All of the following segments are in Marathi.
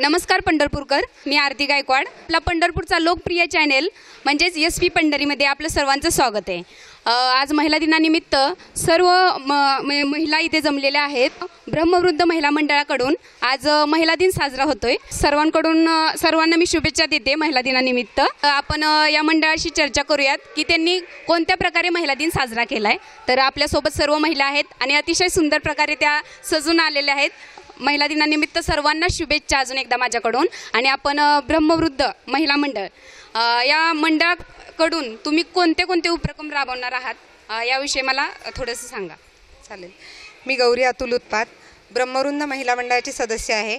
नमस्कार पंढरपूरकर मी आरती गायकवाड. आपला पंढरपूरचा लोकप्रिय चॅनेल म्हणजेच एस पी पंढरीमध्ये आपलं सर्वांचं स्वागत आहे. आज महिला दिनानिमित्त सर्व म महिला इथे जमलेल्या आहेत. ब्रह्मवृद्ध महिला मंडळाकडून आज महिला दिन साजरा होतोय. सर्वांकडून सर्वांना मी शुभेच्छा देते महिला दिनानिमित्त. आपण या मंडळाशी चर्चा करूयात की त्यांनी कोणत्या प्रकारे महिला दिन साजरा केला आहे तर आपल्यासोबत सर्व महिला आहेत आणि अतिशय सुंदर प्रकारे त्या सजून आलेल्या आहेत. महिला दिनानिमित्त सर्वांना शुभेच्छा अजून एकदा माझ्याकडून. आणि आपण ब्रह्मवृद्ध महिला मंडळ या मंडळाकडून तुम्ही कोणते कोणते उपक्रम राबवणार आहात? याविषयी मला थोडंसं सांगा. चालेल. मी गौरी अतुल उत्पात ब्रह्मवृंद महिला मंडळाची सदस्य आहे.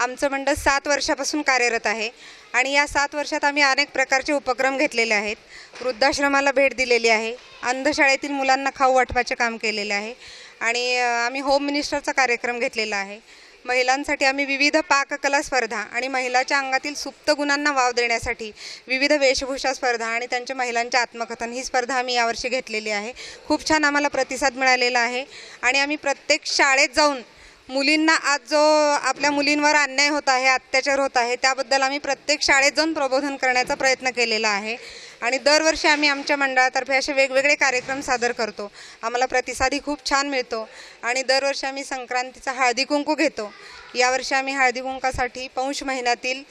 आमचं मंडळ सात वर्षापासून कार्यरत आहे. आणि या सात वर्षात आम्ही अनेक प्रकारचे उपक्रम घेतलेले आहेत. वृद्धाश्रमाला भेट दिलेली आहे. अंधशाळेतील मुलांना खाऊ वाटपाचे काम केलेले आहे. आणि आम्ही होम मिनिस्टरचा कार्यक्रम घेतलेला आहे. महिलांसाठी आम्ही विविध पाककला स्पर्धा आणि महिलाच्या अंगातील सुप्त गुणांना वाव देण्यासाठी विविध वेशभूषा स्पर्धा आणि त्यांच्या महिलांच्या आत्मकथन ही स्पर्धा आम्ही यावर्षी घेतलेली आहे. खूप छान आम्हाला प्रतिसाद मिळालेला आहे आणि आम्ही प्रत्येक शाळेत जाऊन मुलींना आज जो आपल्या मुलींवर अन्याय होत आहे अत्याचार होत आहे त्याबद्दल आम्ही प्रत्येक शाळेत जाऊन प्रबोधन करण्याचा प्रयत्न केलेला आहे. आणि दरवर्षी आम्ही आमच्या मंडळातर्फे असे वेगवेगळे कार्यक्रम सादर करतो. आम्हाला प्रतिसादही खूप छान मिळतो. आणि दरवर्षी आम्ही संक्रांतीचा हळदी कुंकू घेतो. यावर्षी आम्ही हळदी कुंकासाठी पौष महिन्यातील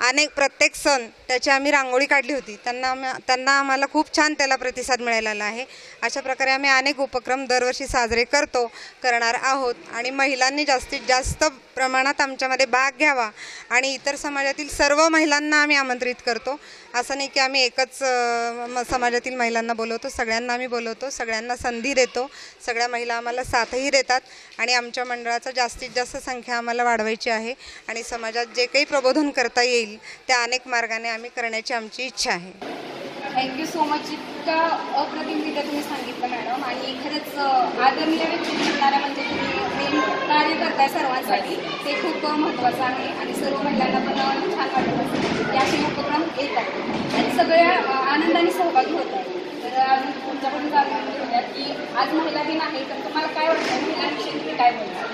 अनेक प्रत्येक सण त्याची आम्ही रांगोळी काढली होती. त्यांना त्यांना आम्हाला खूप छान त्याला प्रतिसाद मिळालेला आहे. अशा प्रकारे आम्ही अनेक उपक्रम दरवर्षी साजरे करतो करणार आहोत. आणि महिलांनी जास्तीत जास्त प्रमाणात आमच्यामध्ये भाग घ्यावा आणि इतर समाजातील सर्व महिलांना आम्ही आमंत्रित करतो. असं नाही की आम्ही एकच म- समाजातील महिलांना बोलवतो सगळ्यांना आम्ही बोलवतो सगळ्यांना संधी देतो सगळ्या महिला आम्हाला साथही देतात आणि आमच्या मंडळाचा जास्तीत जास्त संख्या आम्हाला वाढवायची आहे आणि समाजात जे काही प्रबोधन करता येईल त्या अनेक मार्गाने आम्ही करण्याची आमची इच्छा आहे. थँक्यू सो मच इतका अप्रतिमरित्या तुम्ही सांगितलं मॅडम. आणि खरंच आदरणीय व्यक्ती करणाऱ्या म्हणजे तुम्ही मेन कार्य करताय सर्वांसाठी ते खूप महत्त्वाचं आहे आणि सर्व महिलांना पण छान वाटत असेल. असे उपक्रम येतात आणि सगळ्या आनंदाने सहभागी होत तर अजून तुमच्याकडून जाणून घेऊया की आज महिला दिन आहे तर तुम्हाला काय वाटतं? महिलांविषयी तुम्ही काय बोलता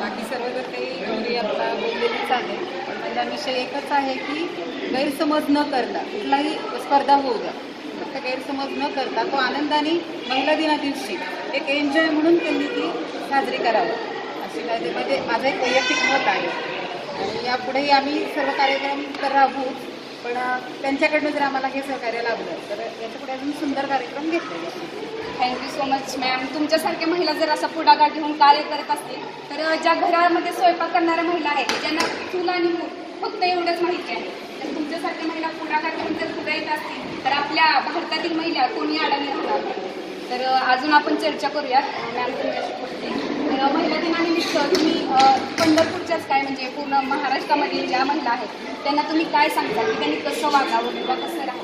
बाकी सर्व जर काही गौरी आपला बोललेलीच आहे पण महिलांविषयी विषय एकच आहे की गैरसमज न करता कुठलाही स्पर्धा होऊ द्या फक्त गैरसमज न करता तो आनंदाने महिला दिना दिवशी एक एन्जॉय म्हणून त्यांनी ती साजरी करावं. अशी माझे म्हणजे माझं एक वैयक्तिक मत आहे. आणि यापुढेही आम्ही सर्व कार्यक्रम तर राहू पण त्यांच्याकडनं जर आम्हाला हे सहकार्य लाभलं तर याच्यापुढे अजून सुंदर कार्यक्रम घेतले thank you so much ma'am तुमच्यासारख्या महिला जर असा पुढाकार घेऊन कार्य करत असतील तर ज्या घरामध्ये स्वयंपाक करणाऱ्या महिला आहेत ज्यांना चूल आणि मूल फक्त एवढंच माहिती आहे तर तुमच्यासारख्या महिला पुढाकार घेऊन जर पुढे येत असतील तर आपल्या भारतातील महिला कोणी अडाणी राहणार तर अजून आपण चर्चा करूयात. मॅम तर महिला दिनानिमित्त तुम्ही पंढरपूरच्याच काय म्हणजे पूर्ण महाराष्ट्रामध्ये ज्या महिला आहेत त्यांना तुम्ही काय सांगता? की त्यांनी कसं वागावं? किंवा कसं राहावं?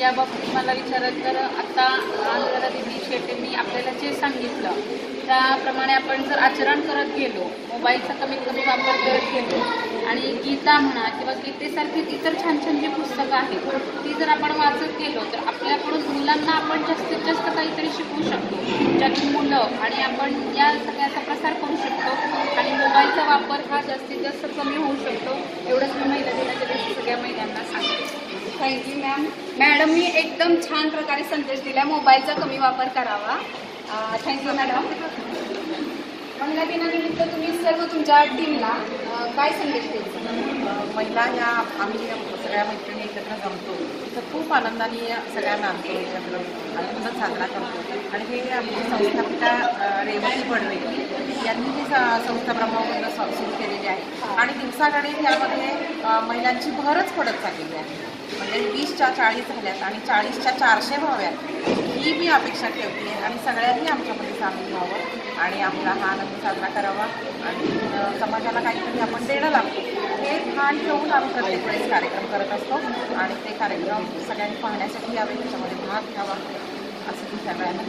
या बाबतीत मला विचारत तर आता आंध्रला दिदी मी आपल्याला जे सांगितलं त्याप्रमाणे आपण जर आचरण करत गेलो मोबाईलचा कमीत कमी वापर करत गेलो आणि गीता म्हणा किंवा गीतेसारखी इतर छान छान जी पुस्तकं आहेत ती जर आपण वाचत गेलो तर आपल्याकडून मुलांना आपण जास्तीत जास्त काहीतरी शिकवू शकतो. ज्यातून मुलं आणि आपण या सगळ्याचा प्रसार करू शकतो आणि मोबाईलचा वापर हा जास्तीत जास्त कमी होऊ शकतो एवढंच मी महिला दिनाच्या दिवशी सगळ्या महिलांना सांगते थँक्यू मॅम मॅडम मी एकदम छान प्रकारे संदेश दिला. मोबाईलचा कमी वापर करावा. थँक्यू मॅडम महिला दिनानिमित्त तुम्ही सर्व तुमच्या टीमला काय संदेश द्यायचा महिला ह्या आम्ही सगळ्या मैत्रिणी एकत्र जमतो. तर खूप आनंदाने सगळ्यांना आणतो एकत्र आनंद साजरा करतो. आणि हे आमची संस्थापिका रेवती बडवे यांनी ही संस्था ब्रह्मवंत सुरू केलेली आहे. आणि दिवसागणिक यामध्ये महिलांची भरच पडत चाललेली आहे. म्हणजे वीसच्या चाळीस झाल्यात आणि चाळीसच्या चारशे व्हाव्यात. ही मी अपेक्षा ठेवते आणि सगळ्यांनी आमच्यामध्ये सामील व्हावं आणि आपला हा आनंद साजरा करावा. आणि समाजाला काहीतरी आपण देणं लागतो. हे ठाण ठेवून आम्ही प्रत्येक वेळेस कार्यक्रम करत असतो आणि ते कार्यक्रम सगळ्यांनी पाहण्यासाठी यावे त्याच्यामध्ये भाग घ्यावा असं मी सगळ्यांना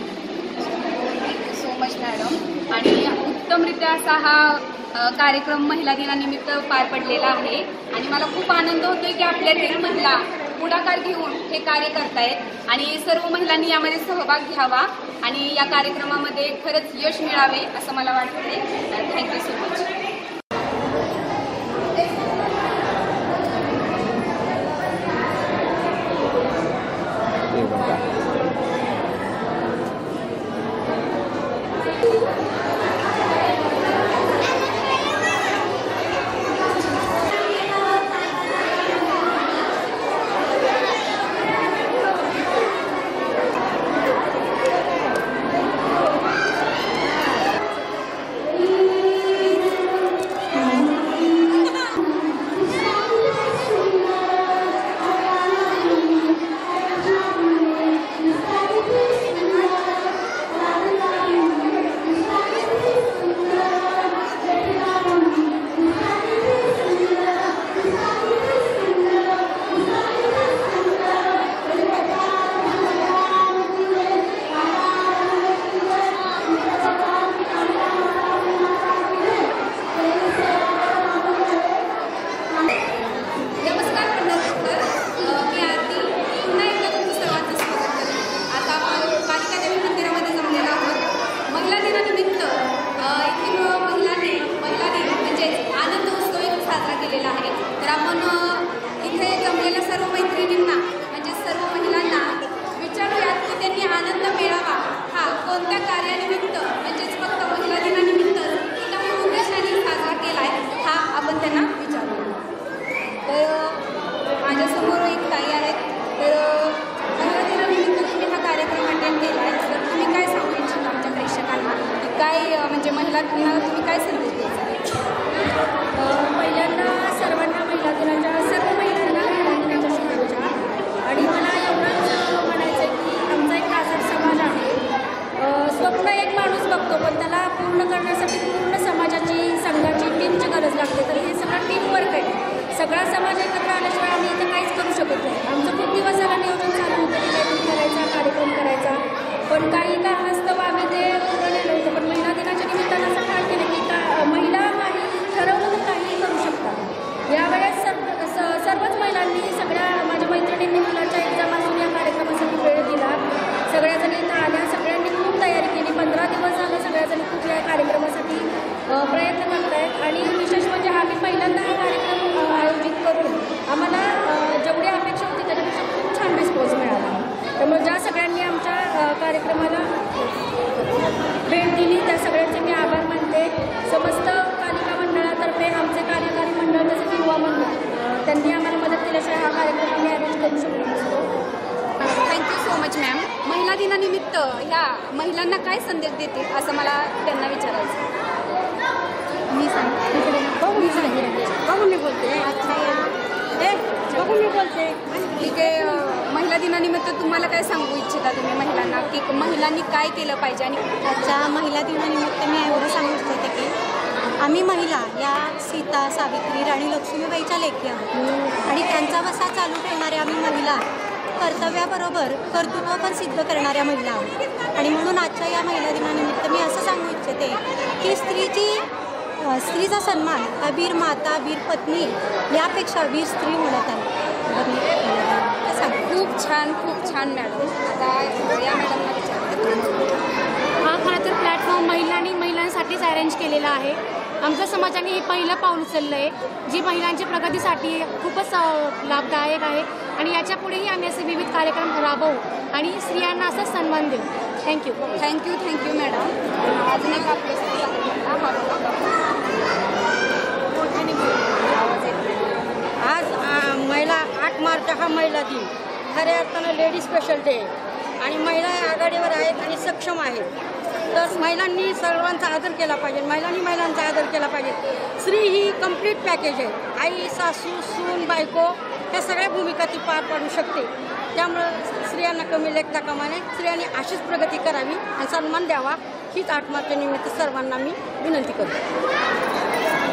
थँक्यू सो मच मॅडम आणि उत्तमरित्या असा हा कार्यक्रम महिला दिनानिमित्त पार पडलेला आहे. आणि मला खूप आनंद होतोय की आपल्या महिला पुढाकार घेऊन हे कार्य करतायत. आणि सर्व महिलांनी यामध्ये सहभाग घ्यावा आणि या कार्यक्रमामध्ये खरंच यश मिळावे असं मला वाटते थँक्यू सो मच काय म्हणजे महिलांना तुम्ही काय संदेश द्यायचा पहिल्यांदा सर्वांना महिला दिनाच्या सर्व महिलांना महिला दिनाच्या शुभेच्छा आणि मला एवढंच म्हणायचं आहे की आमचा एक आझाद समाज आहे अ, स्वप्न एक माणूस बघतो पण त्याला पूर्ण करण्यासाठी पूर्ण समाजाची संघाची टीमची गरज लागते तर हे सगळं टीमवर्क आहे सगळा समाज एकत्र आल्याशिवाय आम्ही इथं काहीच करू शकत नाही आमचं खूप दिवस झालं नियोजन चालू होतं की काहीतरी करायचा कार्यक्रम करायचा पण काही कारणास्तव आम्ही ते पूर्ण नेलं होतं पण महिला दिनाच्या निमित्तानं असं ठराव केलं की का महिला काही ठरवलं तर काहीही करू शकतात यावेळेस सर्व स- सर्वच महिलांनी सगळ्या माझ्या मैत्रिणींनी मुलाच्या एक्झाम असून या कार्यक्रमासाठी वेळ दिला सगळ्या जणी इथं आल्या सगळ्यांनी खूप तयारी केली पंधरा दिवस झालं सगळ्या जणी खूप या कार्यक्रमासाठी अ, प्रयत्न करत आहेत आणि विशेष म्हणजे आम्ही पहिल्यांदा हा कार्यक्रम अ, आयोजित करून आम्हाला अ, जेवढी अपेक्षा होती त्याच्यापेक्षा खूप छान रिस्पॉन्स मिळाला त्यामुळे ज्या सगळ्यांनी आमच्या अ, कार्यक्रमाला भेट दिली. त्या सगळ्यांचे मी आभार मानते. समस्त कालिका मंडळातर्फे आमचे कार्यकारी मंडळ तसेच युवा मंडळ त्यांनी आम्हाला मदत केल्याशिवाय हा कार्यक्रम आम्ही अरेंज करू शकलो नसतो. थँक्यू सो मच मॅम महिला दिनानिमित्त ह्या महिलांना काय संदेश देतील असं मला त्यांना विचारायचं मी सांगते. बघू मी सांगते. मी बोलते. ए बघू मी बोलते. ठीक आहे महिला दिनानिमित्त तुम्हाला काय सांगू इच्छिता तुम्ही महिलांना? की महिलांनी काय केलं पाहिजे? आणि आजच्या महिला दिनानिमित्त मी एवढं सांगू इच्छिते की आम्ही महिला या सीता सावित्री राणी लक्ष्मीबाईच्या लेखी आहोत. आणि त्यांचा वसा चालू ठेवणाऱ्या आम्ही महिला कर्तव्याबरोबर कर्तृत्व पण सिद्ध करणाऱ्या महिला आहोत. आणि म्हणून आजच्या या महिला दिनानिमित्त मी असं सांगू इच्छिते की स्त्रीची स्त्रीचा सन्मान हा वीर माता वीर पत्नी यापेक्षा वीर स्त्री म्हणत आहे खूप छान खूप छान मॅडम. आता या मॅडमला विचारते हा खरं तर प्लॅटफॉर्म महिलांनी महिलांसाठीच अरेंज केलेला आहे. आमच्या समाजाने हे पहिलं पाऊल उचललं आहे जी महिलांच्या प्रगतीसाठी खूपच लाभदायक आहे. आणि याच्या पुढेही आम्ही असे विविध कार्यक्रम राबवू आणि स्त्रियांना असा सन्मान देऊ. थँक्यू थँक्यू थँक्यू मॅडम अजून एक बोला. आज महिला आठ मार्च हा महिला दिन. खऱ्या अर्थानं लेडीज स्पेशल डे आणि महिला आघाडीवर आहेत आणि सक्षम आहेत. तर महिलांनी सर्वांचा आदर केला पाहिजे. महिलांनी महिलांचा आदर केला पाहिजे. स्त्री ही कंप्लीट पॅकेज आहे. आई सासू सून बायको ह्या सगळ्या भूमिका ती पार पाडू शकते. त्यामुळं स्त्रियांना कमी लेखता कामा नये. स्त्रियांनी अशीच प्रगती करावी आणि सन्मान द्यावा. हीच आठ निमित्त सर्वांना मी विनंती करतो.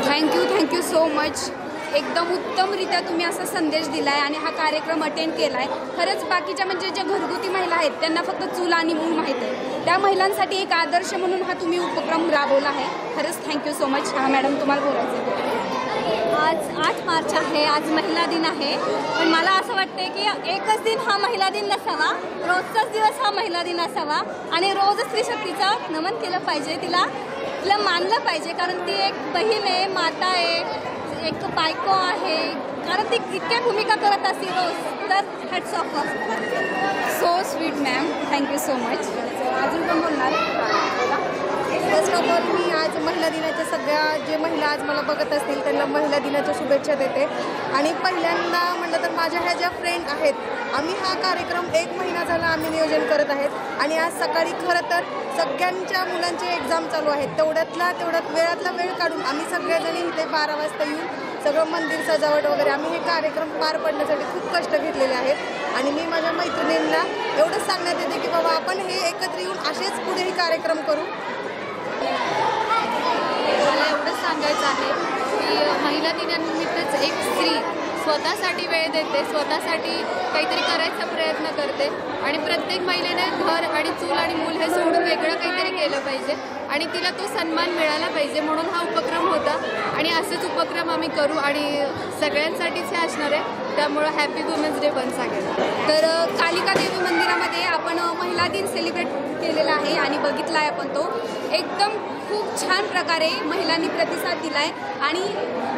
थँक्यू थँक्यू सो मच एकदम उत्तमरित्या तुम्ही असा संदेश दिला आहे आणि हा कार्यक्रम अटेंड केला आहे खरंच बाकीच्या म्हणजे ज्या घरगुती महिला आहेत त्यांना फक्त चूल आणि मूल माहीत आहे. त्या महिलांसाठी एक आदर्श म्हणून हा तुम्ही उपक्रम राबवला आहे. खरंच थँक्यू सो मच हा मॅडम तुम्हाला बोलायचं आहे. आज आठ मार्च आहे आज महिला दिन आहे. पण मला असं वाटते की एकच दिन हा महिला दिन नसावा रोजचाच दिवस हा महिला दिन असावा आणि रोज स्त्री शक्तीचा नमन केलं पाहिजे तिला तिला मानलं पाहिजे कारण ती एक बहीण आहे माता आहे एक बायको आहे. कारण ती इतक्या भूमिका करत असते रोज. तर hats off so sweet ma'am thank you so much अजून पण बोलणार? फर्स्ट ऑफ ऑल मी आज महिला दिनाच्या सगळ्या जे महिला आज मला बघत असतील त्यांना महिला दिनाच्या शुभेच्छा देते. आणि पहिल्यांदा म्हटलं तर माझ्या ह्या ज्या फ्रेंड आहेत आम्ही हा कार्यक्रम एक महिना झाला आम्ही नियोजन करत आहेत. आणि आज सकाळी खरं तर सगळ्यांच्या मुलांचे एक्झाम चालू आहेत. तेवढ्यातला तेवढ्यात वेळातला वेळ काढून आम्ही सगळेजणी इथे बारा वाजता येऊन सगळं मंदिर सजावट वगैरे आम्ही हे कार्यक्रम पार पडण्यासाठी खूप कष्ट घेतलेले आहेत. आणि मी माझ्या मैत्रिणींना एवढंच सांगण्यात येते की बाबा आपण हे एकत्र येऊन असेच पुढेही कार्यक्रम करू. मला एवढंच सांगायचं आहे की महिला दिनानिमित्तच एक स्त्री स्वतःसाठी वेळ देते स्वतःसाठी काहीतरी करायचा प्रयत्न करते आणि प्रत्येक महिलेने घर आणि चूल आणि मूल हे सोडून वेगळं काहीतरी केलं पाहिजे आणि तिला तो सन्मान मिळाला पाहिजे म्हणून हा उपक्रम होता आणि असेच उपक्रम आम्ही करू आणि सगळ्यांसाठीच हे असणार आहे. त्यामुळं हॅपी वुमेन्स डे पण सांगेल तर कालिका देवी मंदिरामध्ये आपण महिला दिन सेलिब्रेट केलेला आहे आणि बघितला आहे आपण तो. एकदम खूप छान प्रकारे महिलांनी प्रतिसाद दिला आहे आणि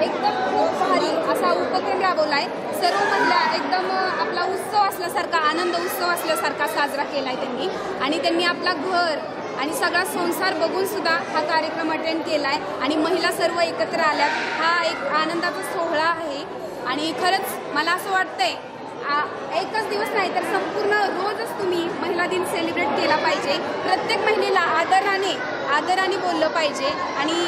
एकदम खूप भारी असा उपक्रम राबवला आहे सर्व महिला एकदम आपला उत्सव असल्यासारखा आनंद उत्सव असल्यासारखा साजरा केला आहे त्यांनी. आणि त्यांनी आपला घर आणि सगळा संसार बघून सुद्धा हा कार्यक्रम अटेंड केला आहे आणि महिला सर्व एकत्र आल्यात. हा एक आनंदाचा सोहळा आहे. आणि खरंच मला असं वाटतंय एकच दिवस नाही तर संपूर्ण रोजच तुम्ही महिला दिन सेलिब्रेट केला पाहिजे. प्रत्येक महिलेला आदराने आदराने बोललं पाहिजे आणि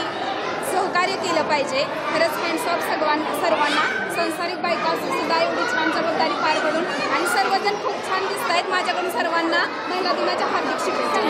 सहकार्य केलं पाहिजे. खरंच हँड्स ऑफ सर्वांना सर्वांना. संसारिक बायका सुद्धा एवढी छान जबाबदारी पार पडून आणि सर्वजण खूप छान दिसत आहेत माझ्याकडून सर्वांना. महिला दिनाच्या हार्दिक शुभेच्छा.